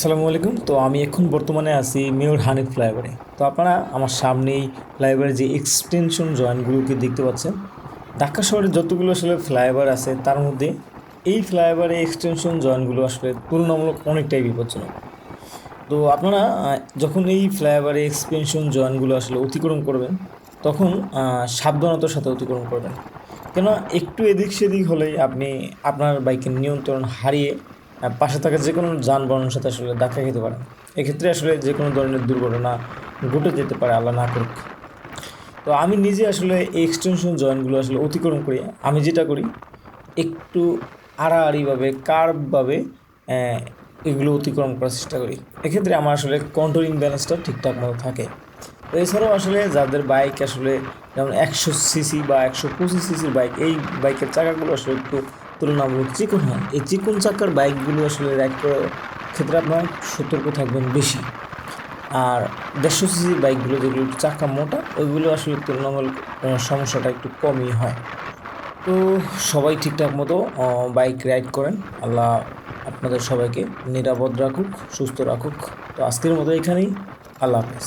আসসালামু আলাইকুম। তো আমি এখন বর্তমানে আছি মেয়র হানিফ ফ্লাইওভারে তো আপনারা আমার সামনেই ফ্লাইওভারের যে এক্সটেনশন জয়েন্টগুলোকে দেখতে পাচ্ছেন। ঢাকা শহরে যতগুলো আসলে ফ্লাইওভার আছে, তার মধ্যে এই ফ্লাইওভারে এক্সটেনশন জয়েন্টগুলো আসলে তুলনামূলক অনেকটাই বিপজ্জনক। তো আপনারা যখন এই ফ্লাইওভারে এক্সপেনশন জয়েন্টগুলো আসলে অতিক্রম করবেন, তখন সাবধানতার সাথে অতিক্রম করবেন। কেন একটু এদিক সেদিক হলেই আপনি আপনার বাইকের নিয়ন্ত্রণ হারিয়ে পাশে থাকা যে কোনো যানবাহনের সাথে আসলে ধাক্কা খেতে পারে। এক্ষেত্রে আসলে যে কোনো ধরনের দুর্ঘটনা ঘটে যেতে পারে, আল্লাহ না করুক। তো আমি নিজে আসলে এই এক্সটেনশন জয়েন্টগুলো আসলে অতিক্রম করি। আমি যেটা করি, একটু আড়াআড়িভাবে কার্ভভাবে এগুলো অতিক্রম করার চেষ্টা করি। এক্ষেত্রে আমার আসলে কন্ট্রোলিং ব্যালেন্সটা ঠিকঠাক মতো থাকে। তো এছাড়াও আসলে যাদের বাইক আসলে, যেমন একশো সিসি বা একশো পঁচিশ সিসির বাইক এই বাইকের চাকাগুলো আসলে একটু তুলনামূলক চিকন হয় এই চিকন চাকার বাইকগুলো আসলে রাইড করার ক্ষেত্রে আপনার সতর্ক থাকবেন বেশি। আর দেড়শো সিসির বাইকগুলো যেগুলো একটু চাকা মোটা, ওইগুলো আসলে তুলনামূলক সমস্যাটা একটু কমই হয়। তো সবাই ঠিকঠাক মতো বাইক রাইড করেন। আল্লাহ আপনাদের সবাইকে নিরাপদ রাখুক, সুস্থ রাখুক। তো আজকের মতো এখানেই। আল্লাহ হাফেজ।